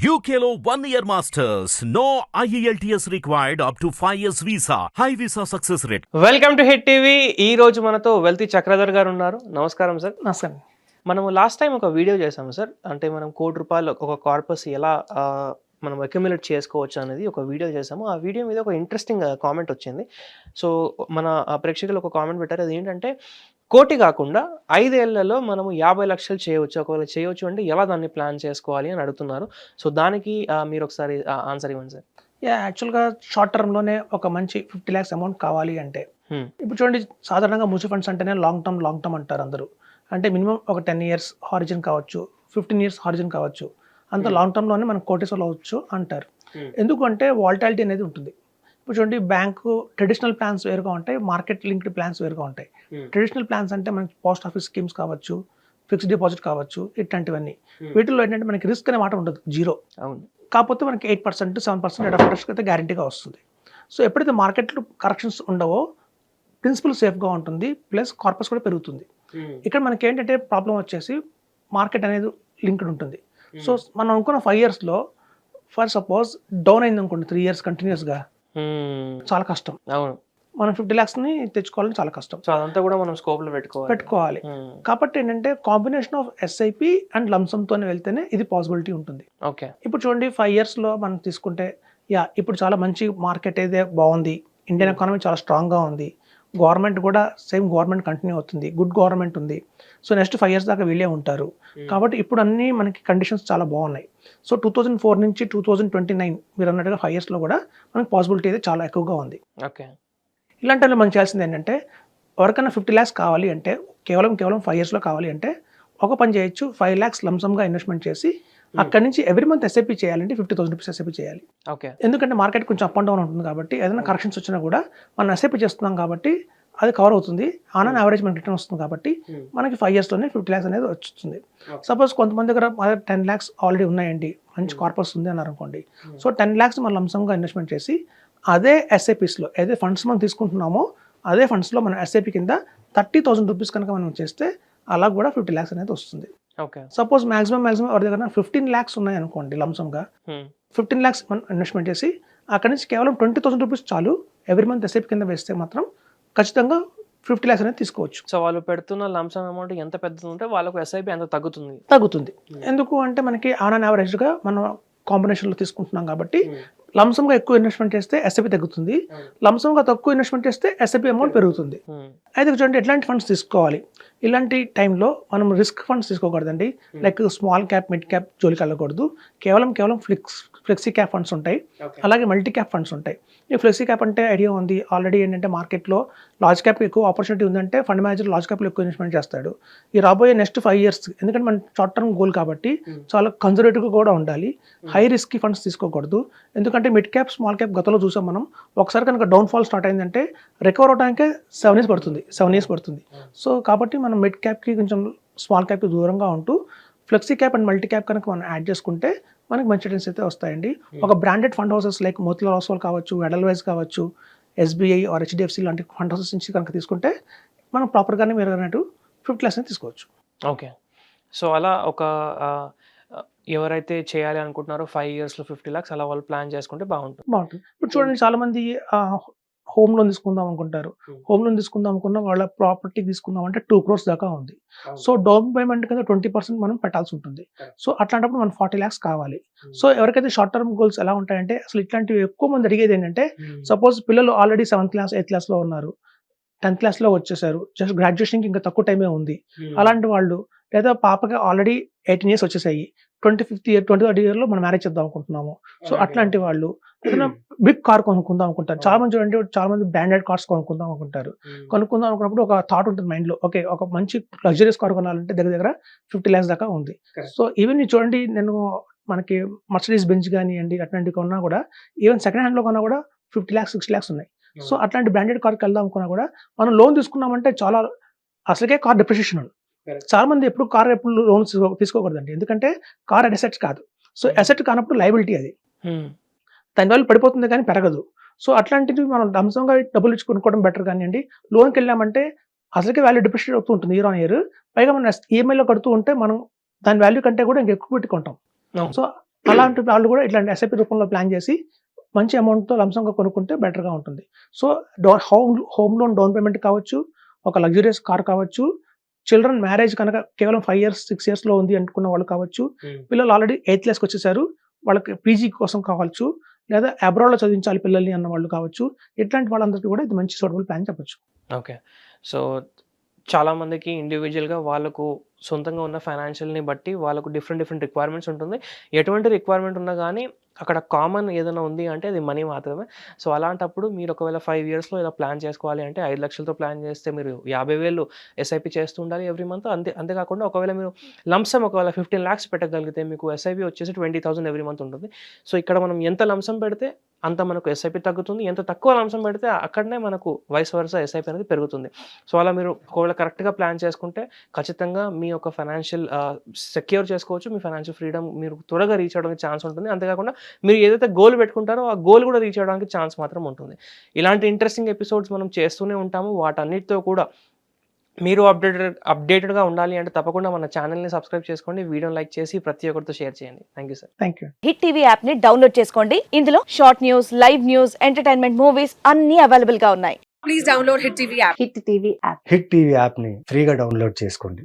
One year masters. No E IELTS required up to 5 years visa. High visa success rate. Welcome to Hit TV ఈ రోజు మనతో wealthy Chakradhar గారు ఉన్నారు. నమస్కారం sir నమస్కారం. మనము లాస్ట్ టైం ఒక వీడియో చేసాము సార్ అంటే మనం కోటి రూపాయలు ఒక కార్పస్ ఎలా మనం అక్యుములేట్ చేసుకోవచ్చు అనేది ఒక వీడియో చేసాము ఆ వీడియో మీద ఒక ఇంట్రెస్టింగ్ కామెంట్ వచ్చింది. సో మన ఆ ప్రేక్షకులు ఒక కామెంట్ పెట్టారు. అది ఏంటంటే కోటి కాకుండా ఐదేళ్ళలో మనము యాభై లక్షలు చేయవచ్చు. ఒకవేళ చేయవచ్చు అంటే ఎలా దాన్ని ప్లాన్ చేసుకోవాలి అని అడుగుతున్నారు. సో దానికి మీరు ఒకసారి ఆన్సర్ ఇవ్వండి సార్. యా యాక్చువల్గా షార్ట్ టర్మ్లోనే ఒక మంచి ఫిఫ్టీ ల్యాక్స్ అమౌంట్ కావాలి అంటే. ఇప్పుడు చూడండి సాధారణంగా మ్యూచువల్ ఫండ్స్ అంటేనే లాంగ్ టర్మ్ లాంగ్ టర్మ్ అంటారు అందరూ. అంటే మినిమం ఒక టెన్ ఇయర్స్ హారిజన్ కావచ్చు ఫిఫ్టీన్ ఇయర్స్ హారిజన్ కావచ్చు. అంత. లాంగ్ టర్మ్లోనే మనం కోటేశ్వర్లు అవ్వచ్చు అంటారు. ఎందుకంటే వాల్టాలిటీ అనేది ఉంటుంది. ఇప్పుడు చూడండి బ్యాంకు ట్రెడిషనల్ ప్లాన్స్ వేరుగా ఉంటాయి మార్కెట్ లింక్డ్ ప్లాన్స్ వేరుగా ఉంటాయి. ట్రెడిషనల్ ప్లాన్స్ అంటే మనకి పోస్ట్ ఆఫీస్ స్కీమ్స్ కావచ్చు ఫిక్స్డ్ డిపాజిట్ కావచ్చు ఇట్లాంటివన్నీ. Hmm. వీటిల్లో ఏంటంటే మనకి రిస్క్ అనే మాట ఉండదు జీరో అవును. కాకపోతే మనకి eight percent seven percent rate of interest అయితే గ్యారంటీగా వస్తుంది. సో ఎప్పుడైతే మార్కెట్లో కరెక్షన్స్ ఉండవో ప్రిన్సిపల్ సేఫ్గా ఉంటుంది ప్లస్ కార్పస్ కూడా పెరుగుతుంది. ఇక్కడ మనకి ఏంటంటే ప్రాబ్లం వచ్చేసి మార్కెట్ అనేది లింక్డ్ ఉంటుంది. సో మనం అనుకున్న ఫైవ్ ఇయర్స్లో ఫర్ సపోజ్ డౌన్ అయింది అనుకోండి త్రీ ఇయర్స్ కంటిన్యూస్గా Hmm. చాలా కష్టం. అవును. మనం ఫిఫ్టీ ల్యాక్స్ని తెచ్చుకోవాలని చాలా కష్టం. సో అదంతా కూడా మనం స్కోప్లో పెట్టుకోవాలి. పెట్టుకోవాలి. కాబట్టి ఏంటంటే కాంబినేషన్ ఆఫ్ ఎస్ఐపి అండ్ లంసమ్తోనే వెళ్తేనే ఇది పాసిబిలిటీ ఉంటుంది. ఓకే. ఇప్పుడు చూడండి ఫైవ్ ఇయర్స్లో మనం తీసుకుంటే యా ఇప్పుడు చాలా మంచి మార్కెట్ అయితే బాగుంది. ఇండియన్ ఎకానమీ చాలా స్ట్రాంగ్గా ఉంది. గవర్నమెంట్ కూడా సేమ్ గవర్నమెంట్ కంటిన్యూ అవుతుంది. గుడ్ గవర్నమెంట్ ఉంది. సో నెక్స్ట్ ఫైవ్ ఇయర్స్ దాకా వీళ్ళే ఉంటారు. కాబట్టి ఇప్పుడు అన్ని మనకి కండిషన్స్ చాలా బాగున్నాయి. సో టూ థౌజండ్ ఫోర్ నుంచి టూ థౌజండ్ ట్వంటీ నైన్ మీరు అన్నట్టుగా ఫైవ్ ఇయర్స్లో కూడా మనకి పాసిబిలిటీ అయితే చాలా ఎక్కువగా ఉంది. ఓకే. ఇలాంటి వాళ్ళు మనం చేయాల్సింది ఏంటంటే ఎవరికైనా ఫిఫ్టీ ల్యాక్స్ కావాలి అంటే కేవలం కేవలం ఫైవ్ ఇయర్స్లో కావాలి అంటే ఒక పని చేయొచ్చు. ఫైవ్ ల్యాక్స్ లంసమ్గా ఇన్వెస్ట్మెంట్ చేసి అక్కడి నుంచి ఎవ్రీ మంత్ ఎస్ఐపి చేయాలంటే ఫిఫ్టీ థౌసండ్ రూపీస్ ఎస్ఐపి చేయాలి. ఓకే ఎందుకంటే మార్కెట్ కొంచెం అప్ అండ్ డౌన్ ఉంటుంది కాబట్టి ఏదైనా కరెక్షన్స్ వచ్చినా కూడా మనం ఎస్ఐపి చేస్తున్నాం కాబట్టి అది కవర్ అవుతుంది. ఆన్ అన్ యావరేజ్ మనకి రిటర్న్ వస్తుంది కాబట్టి మనకి ఫైవ్ ఇయర్స్లోనే ఫిఫ్టీ ల్యాక్స్ అనేది వస్తుంది. సపోజ్ కొంతమంది దగ్గర టెన్ ల్యాక్స్ ఆల్రెడీ ఉన్నాయండి మంచి కార్పస్ ఉంది అన్నారు అనుకోండి. సో టెన్ ల్యాక్స్ మనం లంసంగా ఇన్వెస్ట్మెంట్ చేసి అదే ఎస్ఐపిస్లో ఏదే ఫండ్స్ మనం తీసుకుంటున్నామో అదే ఫండ్స్లో మనం ఎస్ఐపి కింద థర్టీ థౌసండ్ రూపీస్ కనుక మనం చేస్తే అలా కూడా ఫిఫ్టీ ల్యాక్స్ అనేది వస్తుంది. సపోజ్ మాక్సిమం మాక్సిమం ఎవరి దగ్గర ఫిఫ్టీన్ ల్యాక్స్ ఉన్నాయి అనుకోండి లంసంగా ఫిఫ్టీన్ ల్యాక్స్ మనం ఇన్వెస్ట్మెంట్ చేసి అక్కడి నుంచి కేవలం ట్వంటీ థౌసండ్ రూపీస్ చాలు ఎవ్రీ మంత్ ఎస్ఐపి కింద వేస్తే మాత్రం ఖచ్చితంగా ఫిఫ్టీ ల్యాక్స్ అనేది తీసుకోవచ్చు. సో వాళ్ళు పెడుతున్న లంసమ్ అమౌంట్ ఎంత పెద్దది ఉంటే వాళ్ళకు ఎస్ఐపి ఎంత తగ్గుతుంది. తగ్గుతుంది. ఎందుకు అంటే మనకి ఆన్ అన్ యావరేజ్గా మనం కాంబినేషన్లో తీసుకుంటున్నాం కాబట్టి లంసంగా ఎక్కువ ఇన్వెస్ట్మెంట్ చేస్తే ఎస్ఐపి తగ్గుతుంది. లంసంగా తక్కువ ఇన్వెస్ట్మెంట్ చేస్తే ఎస్ఐపి అమౌంట్ పెరుగుతుంది. Hmm. అయితే చూడండి ఎట్లాంటి ఫండ్స్ తీసుకోవాలి? ఇలాంటి టైంలో మనం risk funds తీసుకోకూడదండి. Like small cap mid cap జోలికి వెళ్ళకూడదు. కేవలం కేవలం ఫ్లెక్స్ ఫ్లెక్సీ క్యాప్ ఫండ్స్ ఉంటాయి. అలాగే మల్టీ క్యాప్ ఫండ్స్ ఉంటాయి. ఈ ఫ్లెక్సీ క్యాప్ అంటే ఐడియా ఉంది. ఆల్రెడీ ఏంటంటే మార్కెట్లో లార్జ్ క్యాప్ ఎక్కువ ఆపర్చునిటీ ఉందంటే ఫండ్ మేనేజర్ లార్జ్ క్యాప్లో ఎక్కువ ఇన్వెస్ట్మెంట్ చేస్తాడు. ఈ రాబోయే నెక్స్ట్ ఫైవ్ ఇయర్స్ ఎందుకంటే మన షార్ట్ టర్మ్ గోల్ కాబట్టి Hmm. చాలా కన్జర్వేటివ్గా కూడా ఉండాలి. హై రిస్క్ ఫండ్స్ తీసుకోకూడదు. ఎందుకంటే మిడ్ క్యాప్ స్మాల్ క్యాప్ గతంలో చూసాం మనం. ఒకసారి కనుక డౌన్ ఫాల్ స్టార్ట్ అయిందంటే రికవర్ అవడానికే సెవెన్ ఇయర్స్ పడుతుంది. సెవెన్ ఇయర్స్ పడుతుంది. సో కాబట్టి మనం మిడ్ క్యాప్కి కొంచెం స్మాల్ క్యాప్కి దూరంగా ఉంటూ flexi cap and multi cap కనుక మనం యాడ్ చేసుకుంటే మనకి మంచి రిటర్న్స్ అయితే వస్తాయండి. ఒక branded fund houses like Motilal Oswal కావచ్చు ఎడల్వైజ్ కావచ్చు ఎస్బీఐ ఆర్ హెచ్డిఎఫ్సి లాంటి ఫండ్ హౌసెస్ నుంచి కనుక తీసుకుంటే మనం ప్రాపర్గానే మీరు అన్నట్టు ఫిఫ్టీ ల్యాక్స్ తీసుకోవచ్చు. ఓకే సో అలా ఒక ఎవరైతే చేయాలి అనుకుంటున్నారో ఫైవ్ ఇయర్స్లో ఫిఫ్టీ లాక్స్ అలా వాళ్ళు ప్లాన్ చేసుకుంటే బాగుంటుంది. బాగుంటుంది. ఇప్పుడు చూడండి చాలా మంది హోమ్ లోన్ తీసుకుందాం అనుకుంటారు. హోమ్ లోన్ తీసుకుందాం అనుకున్న వాళ్ళ ప్రాపర్టీ తీసుకుందాం అంటే టూ క్రోర్స్ దాకా ఉంది. సో డౌన్ పేమెంట్ కింద ట్వంటీ పర్సెంట్ మనం పెట్టాల్సి ఉంటుంది. సో అట్లాంటప్పుడు మనం ఫార్టీ ల్యాక్స్ కావాలి. సో ఎవరికైతే షార్ట్ టర్మ్ గోల్స్ ఎలా ఉంటాయంటే అసలు ఇట్లాంటివి ఎక్కువ మంది అడిగేది ఏంటంటే సపోజ్ పిల్లలు ఆల్రెడీ సెవెంత్ క్లాస్ ఎయిత్ క్లాస్లో ఉన్నారు. టెన్త్ క్లాస్లో వచ్చేసారు. జస్ట్ గ్రాడ్యుయేషన్కి ఇంకా తక్కువ టైమే ఉంది. అలాంటి వాళ్ళు లేదా పాపకి ఆల్రెడీ ఎయిటీన్ ఇయర్స్ వచ్చేసాయి. Twenty fifth year twenty third ఇయర్లో మనం మ్యారేజ్ చేద్దాం అనుకుంటున్నాము. సో అట్లాంటి వాళ్ళు ఏదైనా బిగ్ కార్ కొనుక్కుందాం అనుకుంటారు. చాలా మంది చూడండి చాలా మంది బ్రాండెడ్ కార్స్ కొనుక్కుందాం అనుకుంటారు. కొనుక్కుందాం అనుకున్నప్పుడు ఒక థాట్ ఉంటుంది మైండ్లో ఓకే ఒక మంచి లగ్జరీస్ కార్ కొనాలంటే దగ్గర దగ్గర ఫిఫ్టీ ల్యాక్స్ దాకా ఉంది. సో ఈవెన్ చూడండి నేను మనకి మర్సిడీస్ బెంచ్ కానివ్వండి అట్లాంటివి కొన్నా కూడా ఈవెన్ సెకండ్ హ్యాండ్లో కొన్నా కూడా ఫిఫ్టీ ల్యాక్స్ సిక్స్టీ ల్యాక్స్ ఉన్నాయి. సో అట్లాంటి బ్రాండెడ్ కార్కి వెళ్దాం అనుకున్నా కూడా మనం లోన్ తీసుకున్నామంటే చాలా అసలుకే కార్ డిప్రిషియేషన్. చాలా మంది ఎప్పుడు కార్ ఎప్పుడు లోన్ తీసుకోకూడదండి. ఎందుకంటే కార్ అసెట్స్ కాదు. So Hmm. అసెట్ కానప్పుడు లైబిలిటీ అది. దాని వల్ల పడిపోతుంది కానీ పెరగదు. సో అట్లాంటివి మనం డంసంగా డబ్బులు ఇచ్చి కొనుక్కోవడం బెటర్ కానివ్వండి. లోన్కి వెళ్ళామంటే అసలుకే వాల్యూ డిప్రిషియేట్ అవుతూ ఉంటుంది ఇయర్ ఆన్ ఇయర్ పైగా మనం ఈఎంఐలో కడుతూ ఉంటే మనం దాని వాల్యూ కంటే కూడా ఇంకా ఎక్కువ పెట్టుకుంటాం. సో అలాంటి వాళ్ళు కూడా ఇట్లాంటి ఎస్ఐపి రూపంలో ప్లాన్ చేసి మంచి అమౌంట్తో లంసంగా కొనుక్కుంటే బెటర్గా ఉంటుంది. So do home home loan down payment కావచ్చు ఒక లగ్జరియస్ కార్ కావచ్చు చిల్డ్రన్ మ్యారేజ్ కనుక కేవలం ఫైవ్ ఇయర్స్ సిక్స్ ఇయర్స్లో ఉంది అనుకున్న వాళ్ళు కావచ్చు పిల్లలు ఆల్రెడీ ఎయిత్ క్లాస్కి వచ్చేసారు వాళ్ళకి పీజీ కోసం కావచ్చు లేదా అబ్రాడ్లో చదివించాలి పిల్లల్ని అన్న వాళ్ళు కావచ్చు ఇట్లాంటి వాళ్ళందరికీ కూడా ఇది మంచి సూటబుల్ ప్లాన్ చెప్పొచ్చు. ఓకే. సో చాలామందికి ఇండివిజువల్గా వాళ్ళకు సొంతంగా ఉన్న ఫైనాన్షియల్ని బట్టి వాళ్ళకు డిఫరెంట్ డిఫరెంట్ రిక్వైర్మెంట్స్ ఉంటుంది. ఎటువంటి రిక్వైర్మెంట్ ఉన్నా కానీ అక్కడ కామన్ ఏదైనా ఉంది అంటే అది మనీ మాత్రమే. సో అలాంటప్పుడు మీరు ఒకవేళ ఫైవ్ ఇయర్స్లో ఇలా ప్లాన్ చేసుకోవాలి అంటే ఐదు లక్షలతో ప్లాన్ చేస్తే మీరు యాభై వేలు ఎస్ఐపి చేస్తూ ఉండాలి ఎవ్రీ మంత్ అంతే అంతేకాకుండా ఒకవేళ మీరు లంసం ఒకవేళ ఫిఫ్టీన్ ల్యాక్స్ పెట్టగలిగితే మీకు ఎస్ఐపి వచ్చేసి ట్వంటీ థౌసండ్ ఎవ్రీ మంత్ ఉంటుంది. సో ఇక్కడ మనం ఎంత లంసం పెడితే అంత మనకు ఎస్ఐపి తగ్గుతుంది. ఎంత తక్కువ లంసం పెడితే అక్కడనే మనకు వయసు వరుస ఎస్ఐపి అనేది పెరుగుతుంది. సో అలా మీరు ఒకవేళ కరెక్ట్గా ప్లాన్ చేసుకుంటే ఖచ్చితంగా మీ యొక్క ఫైనాన్షియల్ సెక్యూర్ చేసుకోవచ్చు. మీ ఫైనాన్షియల్ ఫ్రీడమ్ మీరు త్వరగా రీచ్ అవ్వడానికి ఛాన్స్ ఉంటుంది. అంతేకాకుండా మీరు ఏదైతే గోల్ పెట్టుకుంటారో ఆ గోల్ కూడా రీచ్ అవ్వడానికి ఛాన్స్ మాత్రం ఉంటుంది. ఇలాంటి ఇంట్రెస్టింగ్ ఎపిసోడ్స్ మనం చేస్తూనే ఉంటాము. వాటన్నిటితో కూడా మీరు అప్డేటెడ్ అప్డేటెడ్గా ఉండాలి అంటే తప్పకుండా మన ఛానల్ని సబ్స్క్రైబ్ చేసుకోండి వీడియోని లైక్ చేసి ప్రతి ఒక్కరితో షేర్ చేయండి. Thank you sir thank you Hit TV యాప్ని డౌన్లోడ్ చేసుకోండి. ఇందులో short news live news entertainment movies అన్ని అవైలబుల్గా ఉన్నాయి. Please download Hit TV app. Hit TV app Hit TV యాప్ని ఫ్రీగా డౌన్లోడ్ చేసుకోండి.